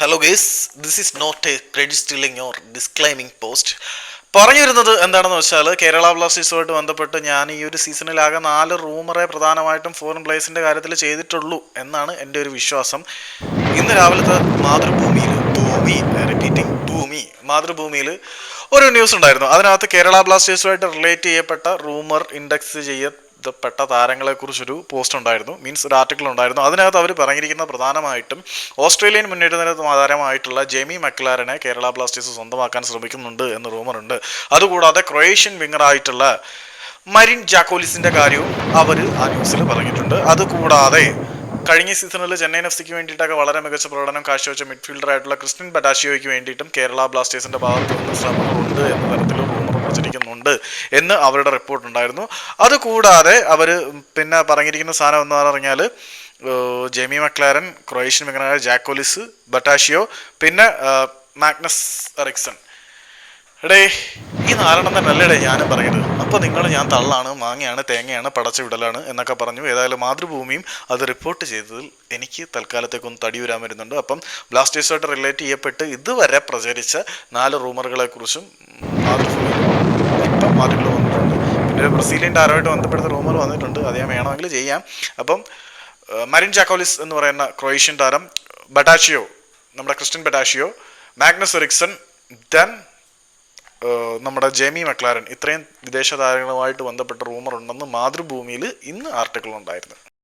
Hello guys this is not a credit stealing or disclaiming post പറഞ്ഞു വരുന്നത് എന്താണെന്ന് വെച്ചാൽ കേരള ബ്ലാസ്റ്റേഴ്സുമായിട്ട് ബന്ധപ്പെട്ട് ഞാൻ ഈ ഒരു സീസണിൽ ആകെ നാല് റൂമറെ പ്രധാനമായിട്ടും ഫോറിൻ പ്ലേസിന്റെ കാര്യത്തിൽ ചെയ്തിട്ടുള്ളൂ എന്നാണ് എന്റെ ഒരു വിശ്വാസം. ഇന്ന് രാവിലത്തെ മാതൃഭൂമിയിൽ ഭൂമി റിപ്പീറ്റിംഗ് ഭൂമി മാതൃഭൂമിയിൽ ഒരു ന്യൂസ് ഉണ്ടായിരുന്നു. അതിനകത്ത് കേരള ബ്ലാസ്റ്റേഴ്സുമായിട്ട് റിലേറ്റ് ചെയ്യപ്പെട്ട റൂമർ ഇൻഡെക്സ് ചെയ്യപ്പെട്ട താരങ്ങളെക്കുറിച്ചൊരു പോസ്റ്റ് ഉണ്ടായിരുന്നു. മീൻസ് ഒരു ആർട്ടിക്കിൾ ഉണ്ടായിരുന്നു. അതിനകത്ത് അവർ പറഞ്ഞിരിക്കുന്ന പ്രധാനമായിട്ടും ഓസ്ട്രേലിയൻ മുന്നേറ്റ താരമായിട്ടുള്ള ജെമി മക്ലാരനെ കേരള ബ്ലാസ്റ്റേഴ്സ് സ്വന്തമാക്കാൻ ശ്രമിക്കുന്നുണ്ട് എന്ന് റൂമറുണ്ട്. അതുകൂടാതെ ക്രൊയേഷ്യൻ വിങ്ങറായിട്ടുള്ള മരിൻ ജാക്കോലിസിന്റെ കാര്യവും അവർ ആ ന്യൂസിൽ പറഞ്ഞിട്ടുണ്ട്. അതുകൂടാതെ കഴിഞ്ഞ സീസണിൽ ചെന്നൈ എഫ് സിക്ക് വേണ്ടിയിട്ടൊക്കെ വളരെ മികച്ച പ്രകടനം കാഴ്ചവെച്ച മിഡ്ഫീൽഡർ ആയിട്ടുള്ള ക്രിസ്ത്യൻ ബഡാഷിയോയ്ക്ക് വേണ്ടിയിട്ടും കേരള ബ്ലാസ്റ്റേഴ്സിന്റെ ഭാഗത്തു നിന്ന് ശ്രമങ്ങളുണ്ട് എന്ന തരത്തിൽ റൂമർ പ്രചരിക്കുന്നുണ്ട് എന്ന് അവരുടെ റിപ്പോർട്ട് ഉണ്ടായിരുന്നു. അതുകൂടാതെ അവർ പിന്നെ പറഞ്ഞിരിക്കുന്ന സാധനം എന്ന് പറഞ്ഞാൽ ജെമി മക്ലാരൻ ക്രൊയേഷ്യൻ മെഗനായ ജാക്കോലിസ് ബട്ടാഷിയോ പിന്നെ മാഗ്നസ് എറിക്സൺ എടേ ഈ നാലെണ്ണം തന്നെയല്ലേടേ ഞാനും പറയുന്നത്. അപ്പോൾ നിങ്ങൾ ഞാൻ തള്ളാണ് മാങ്ങയാണ് തേങ്ങയാണ് പടച്ച വിടലാണ് എന്നൊക്കെ പറഞ്ഞു. ഏതായാലും മാതൃഭൂമിയും അത് റിപ്പോർട്ട് ചെയ്തതിൽ എനിക്ക് തൽക്കാലത്തേക്കൊന്ന് തടി വരാൻ വരുന്നുണ്ട്. അപ്പം ബ്ലാസ്റ്റേഴ്സുമായിട്ട് റിലേറ്റ് ചെയ്യപ്പെട്ട് ഇതുവരെ പ്രചരിച്ച നാല് റൂമറുകളെ കുറിച്ചും മാതൃകൾ വന്നിട്ടുണ്ട്. പിന്നെ ബ്രസീലിയൻ താരമായിട്ട് ബന്ധപ്പെടുത്ത റൂമർ വന്നിട്ടുണ്ട്. അത് ഞാൻ വേണമെങ്കിൽ ചെയ്യാം. അപ്പം മരിൻ ജാക്കോലിസ് എന്ന് പറയുന്ന ക്രൊയേഷ്യൻ താരം ബട്ടാഷിയോ നമ്മുടെ ക്രിസ്റ്റ്യൻ ബട്ടാഷിയോ മാഗ്നസ് എറിക്സൺ ദെൻ നമ്മുടെ ജെമി മക്ലാരൻ. ഇത്രയും വിദേശ താരങ്ങളുമായിട്ട് ബന്ധപ്പെട്ട റൂമർ ഉണ്ടെന്ന് മാതൃഭൂമിയിൽ ഇന്ന് ആർട്ടിക്കിൾ ഉണ്ടായിരുന്നു.